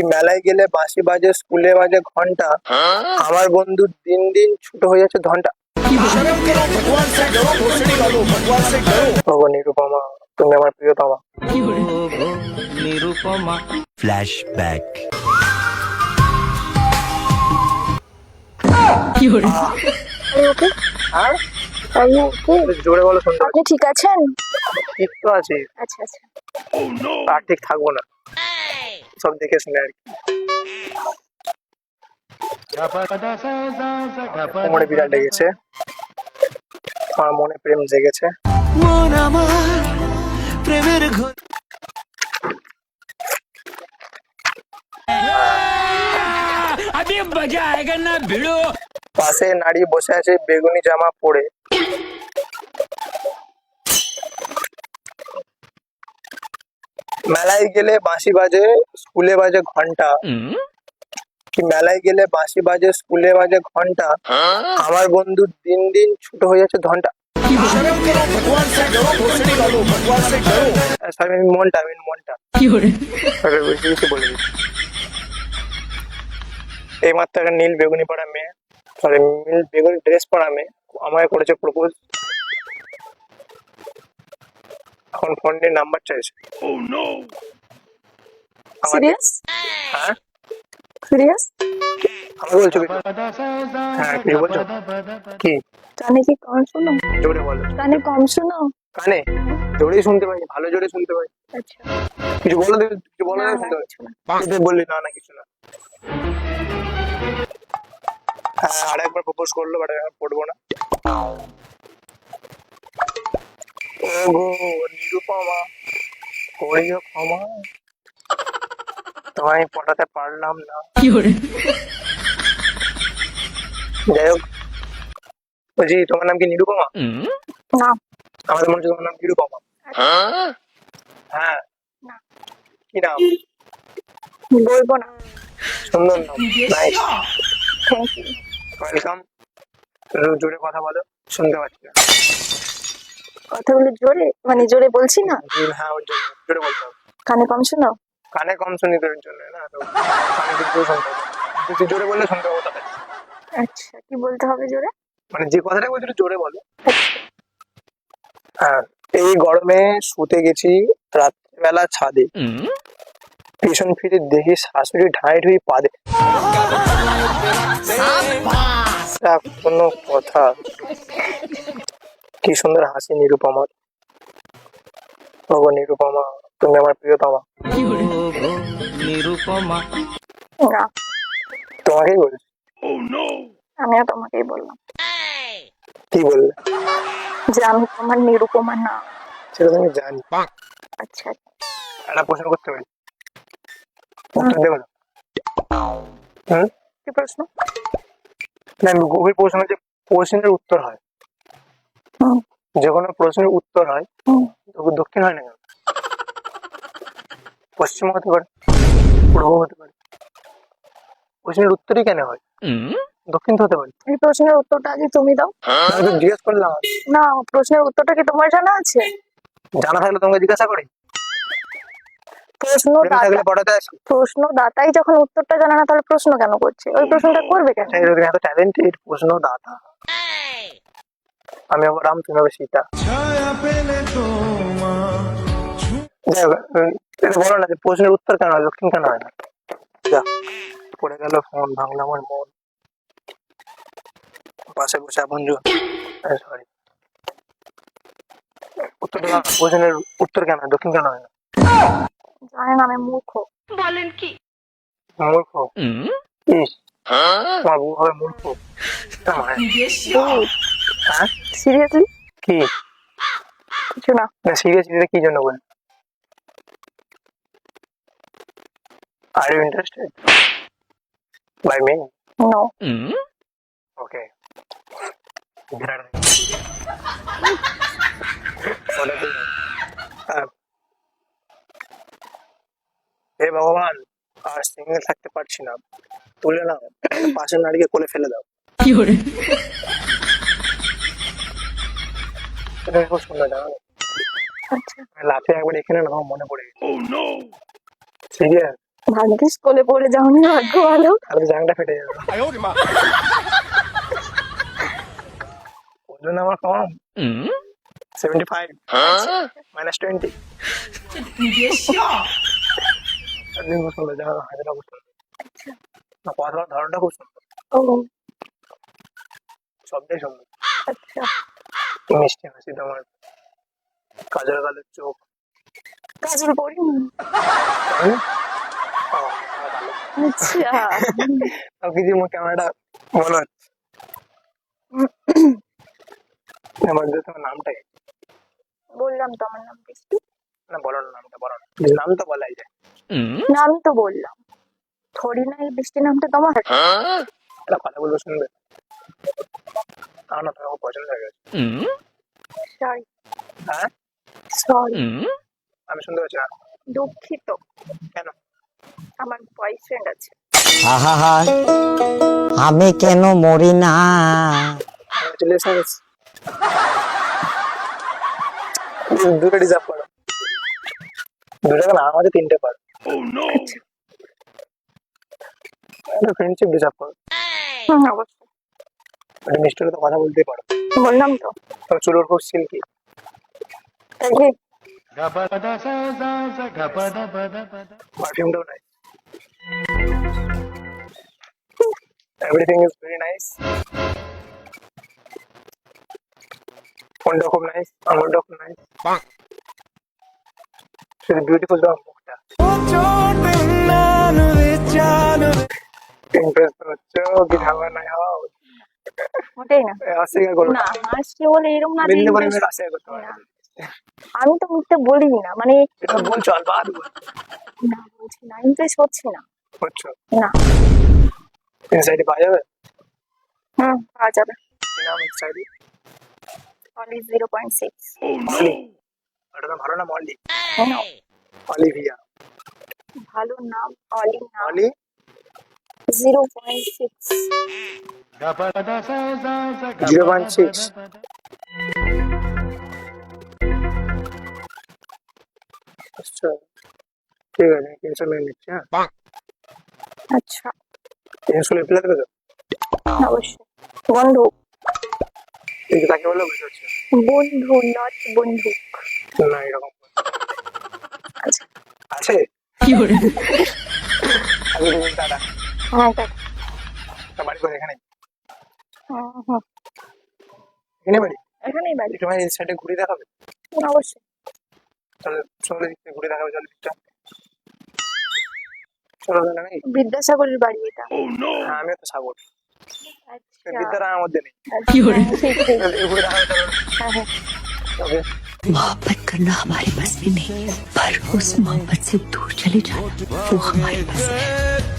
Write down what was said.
কি মেলায় গেলে বাঁশি বাজে স্কুলে বাজে ঘণ্টা। আমার বন্ধুর দিন দিন ছোট হয়ে যাচ্ছে ঘণ্টা। নিরুপমা তুমি আমার প্রিয়তমা। নিরুপমা আর? জোরে বলো শুনতে আপনি ঠিক আছেন? ঠিক তো আছে। আচ্ছা আচ্ছা। আর ঠিক থাকব না। সব দেখে শুনে আর কি। কোমরে বিড়াল লেগেছে। আমার মনে প্রেম জেগেছে। মন আমার প্রেমের ঘর পাশে নারী বসে আছে বেগুনি জামা পরে। মেলায় গেলে বাঁশি বাজে স্কুলে বাজে ঘণ্টা। কি মেলায় গেলে বাঁশি বাজে স্কুলে বাজে ঘণ্টা? আমার বন্ধুর দিন দিন ছোট হয়ে যাচ্ছে ঘণ্টা। সরি আমি মনটা আমি মনটা। কিছু বলে এই মাত্র একটা নীল বেগুনি পড়া মেয়ে সরি নীল বেগুনি ড্রেস পরা মেয়ে আমায় করেছে প্রপোজ এখন ফোন নিয়ে নাম্বার চাইছে। আমাকে সিরিয়াস হ্যাঁ? সিরিয়াস আমাকে বলছো কিছু? হ্যাঁ কি বলছো? কি? কানে কি কম শোনো? জোরে বলো। কানে কম শোনো? কানে? জোরেই শুনতে পাই ভালো জোরে শুনতে পাই। আচ্ছা। কিছু বলো দেবে কিছু বলো না, না না, শুনতে না। তুই বললি না না কিছু না। হ্যাঁ আর একবার প্রপোজ করল বাট এখন পড়ব না। ওগো নিরুপমা করিও ক্ষমা। তোমায় পটাতে পারলাম না। যাই হোক বলছি তোমার নাম কি নিরুপমা? না। আমাদের মনে হচ্ছে তোমার নাম নিরুপমা। হ্যাঁ। কি নাম? বলব না। সুন্দর নাম। নাইস থ্যাংক ইউ ওয়েলকাম জোরে কথা বলো শুনতে পাচ্ছি না। কথাগুলো জোরে? মানে জোরে বলছি না? হ্যাঁ ওর জন্য জোরে বলতে হবে। কানে কম শোনো। কানে কম শুনি তোর জন্য না? তো কানে শুনতে হবে। তুই জোরে বললে শুনতে পাবো তাহলে। আচ্ছা কি বলতে হবে জোরে? মানে যে কথাটা বলছি জোরে বলো। হ্যাঁ এই গরমে শুতে গেছি রাত্রিবেলা ছাদে। পেছন ফিরে দেখি শাশুড়ি ঢাই ঢুই পাদে তা কোনো কথা। কি সুন্দর হাসি নিরুপমার ওগো নিরুপমা তুমি আমার প্রিয়তমা। নিরুপমা। না। তোমাকেই বলছি। আমিও তোমাকেই বললাম। কি বললে? যে আমি তোমার নিরুপমা না। সেটা তুমি জানি। আচ্ছা। একটা প্রশ্ন করতে পারি? উত্তর দেবে না? হুম? কি প্রশ্ন? না আমি গভীর প্রশ্ন যে প্রশ্নের উত্তর হয়। যে কোনো প্রশ্নের উত্তর হয় দক্ষিণ হয় না কেন? পশ্চিম হতে পারে পূর্ব হতে পারে। প্রশ্নের উত্তরই কেন হয়? দক্ষিণ হতে পারে। এই প্রশ্নের উত্তরটা আগে তুমি দাও। আমি জিজ্ঞেস করলাম। না প্রশ্নের উত্তরটা কি তোমার জানা আছে? জানা থাকলে তোমাকে জিজ্ঞাসা করি। প্রশ্ন দাতা প্রশ্ন দাতাই যখন উত্তরটা জানে না তাহলে প্রশ্ন কেন করছে? ওই প্রশ্নটা করবে কেন? এত ট্যালেন্টেড প্রশ্ন দাতা আমি আবার রাম তুমি হবে সীতা বলো না যে প্রশ্নের উত্তর কেন হয় দক্ষিণ কেন হয় না? যা পড়ে গেল ফোন ভাঙলো আমার মন। পাশে বসে আপন সরি উত্তরটা দাও না, প্রশ্নের উত্তর কেন হয় দক্ষিণ কেন হয় না? জানেন আমি মূর্খ। মূর্খ? ইস তোমার বউ হবে মূর্খ। হ্যাঁ? সিরিয়াসলি কি? কিছু না। না সিরিয়াস এটা কি জন্য বলেন are you interested by me no okay হে ভগবান আর সিঙ্গেল থাকতে পারছি না। তুলে নাও। পাশের নারীকে কোলে ফেলে দাও। এটা খুব সুন্দর জানো লাফে একবার এখানে না আমার মনে পড়ে গেছে। সিরিয়াস ভাগ্যিস কোলে পড়ে যাওনি ভাগ্য ভালো। তাহলে জাংটা ফেটে যাবে। ওজন আমার কম। সেভেন্টি ফাইভ মাইনাস টোয়েন্টি খুব সুন্দর জায়গা হাজারটা খুব সুন্দর না কথা ধরনটা খুব সুন্দর। সবটাই সুন্দর। আচ্ছা। কি মিষ্টি হাসি তোমার কাজল কালের চোখ। কাজল তাই না? আচ্ছা। কিছু আমার ক্যামেরাটা মনে হচ্ছে আমার যে তোমার নামটা? বললাম তো আমার নাম বৃষ্টি না বলো না নামটা বলো না। নাম তো বলাই যায়। নাম তো বললাম। থরি না এই বৃষ্টি নামটা তোমার? একটা কথা বলব শুনবে? আমার না খুব পছন্দ হয়ে গেছে। সরি হ্যাঁ? সরি আমি শুনতে পাচ্ছি না। দুঃখিত। কেন? আমার বয়ফ্রেন্ড আছে। আহা আমি কেন মরি না? দুটো ডিজার্ভ করো। দুটো আমাদের তিনটে পারো। ফ্রেন্ডশিপ ডিজার্ভ করো। অবশ্যই। মানে মিষ্টির তো কথা বলতেই পারো। বললাম তো। তোর চুলোর খুব সিল্কি পারফিউমটাও নাই এভরিথিং ইজ কি ধারণা নাই হও ওটাই না অস্বীকার করো না হাসলে বলে এরকম না বিন্দু দিয়ে পরিমাণ বেশ- অস্বীকার করতে পারো আমি তো মিথ্যে বলি না মানে এটা বলছো অল্প আধ না বলছি না ইমপ্রেস হচ্ছে না হচ্ছে না ইনসাইডে পাওয়া যাবে হুম পাওয়া যাবে নাম ইনসাইডে অনলি জিরো পয়েন্ট সিক্স ওটা তো ভালো না মলি হ্যাঁ, অলিভিয়া ভালো নাম অলি নাম Moli zero point six zero point six ঠিক আছে নিচ্ছি হ্যাঁ আচ্ছা। তিনশো রিপ্লাই দেবে তো অবশ্যই বন্ধু কিন্তু তাকে বলে? বুঝতে পারছি বন্ধু নট বন্ধু না এরকম আছে আগে তুমি দাদা হ্যাঁ দেখ তা বাড়ি করে এখানে হুম, হুম। এখানে বাড়ি এখানেই বাড়ি একটু এই সাইডে ঘুরে দেখাবে অবশ্যই তাহলে চলে দিকটা ঘুরে দেখাবে চলে দিকটা চলো তাহলে নাকি বিদ্যাসাগরের বাড়ি এটা হ্যাঁ আমিও তো সাগর আচ্ছা বিদ্যাটা আমার মধ্যে নেই আচ্ছা, ঠিক ঠিক এই ঘুরে দেখাবে তাহলে হ্যাঁ হ্যাঁ ওকে मोहब्बत करना हमारे बस में नहीं है पर उस मोहब्बत से दूर चले जाना वो हमारे बस में है तू गए हो क्यों